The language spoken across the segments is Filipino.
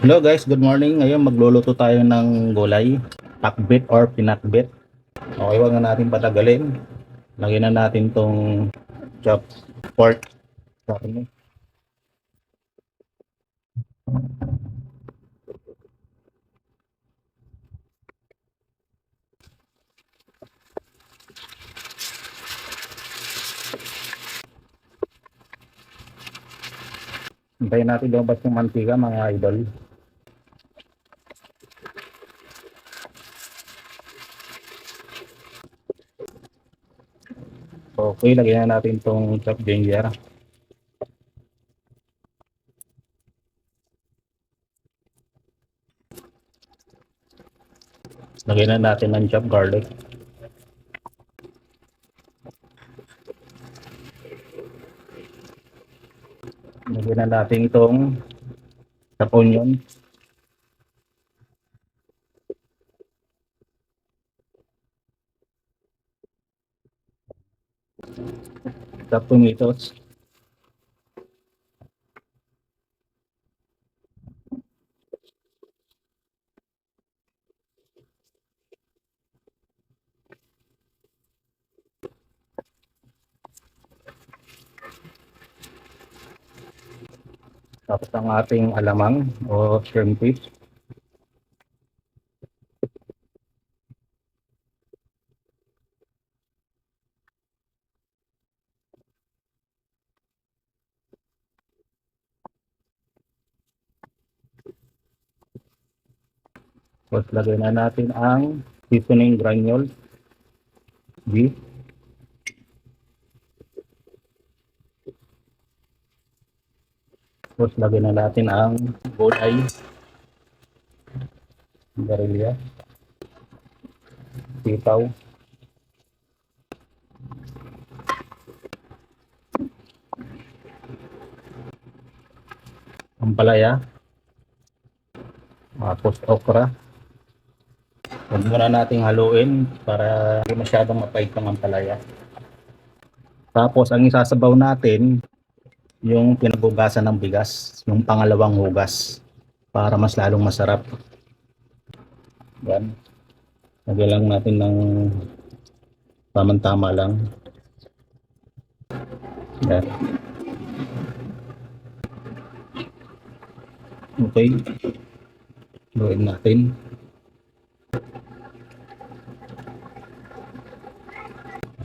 Hello guys, good morning. Ngayon magluluto tayo ng gulay, pakbit or pinakbit. Okay, wag na natin patagalin. Lagyan na natin tong chopped pork. Karne. Hintayin natin lumabas yung mantika mga idol. Okay, lagyan na natin itong chopped ginger. Lagyan na natin ng chopped garlic. Lagyan na natin itong chopped onion. Chopped tomatoes. Tapos ang ating alamang o shrimp paste. Tapos lagay na natin ang seasoning granules. Beef. Tapos lagay na natin ang gulay. Garilya. Sitaw. Ampalaya. Tapos okra. Huwag muna nating haluin para hindi masyadong mapait ang ampalaya. Tapos ang isasabaw natin yung pinagugasan ng bigas, yung pangalawang hugas para mas lalong masarap. Yan. Lagyan natin ng tamang-tama lang. Yan. Okay. Gawin natin.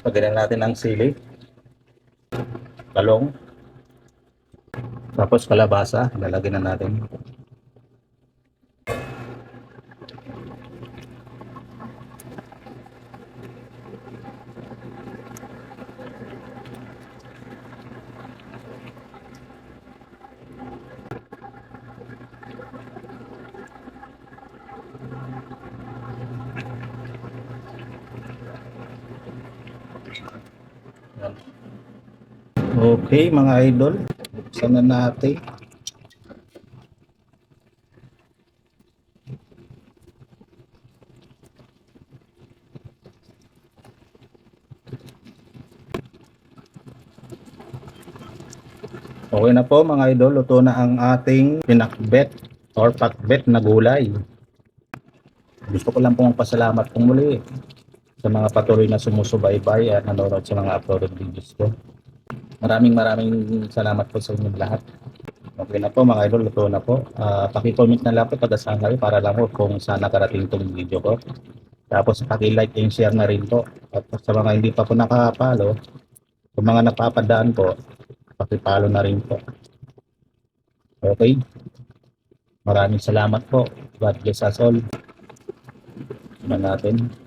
Pagdagan natin ng sili. Talong. Tapos kalabasa, lalagyan na natin. Yan. Okay mga idol, buksan na natin. Okay na po mga idol, luto na ang ating pinakbet or pakbet na gulay. Gusto ko lang pong pasalamat pong muli sa mga patuloy na sumusubaybay at nanonood sa mga uploaded videos ko. Maraming maraming salamat po sa inyo lahat. Okay na po mga idol, luto na po. Uh, paki-comment na lang po pagkasaan kayo para lang po kung saan nakarating itong video ko. Tapos paki-like and share na rin po. At sa mga hindi pa po nakapalo, sa mga napapadaan po, paki-follow na rin po. Okay? Maraming salamat po. God bless us all. Tignan natin.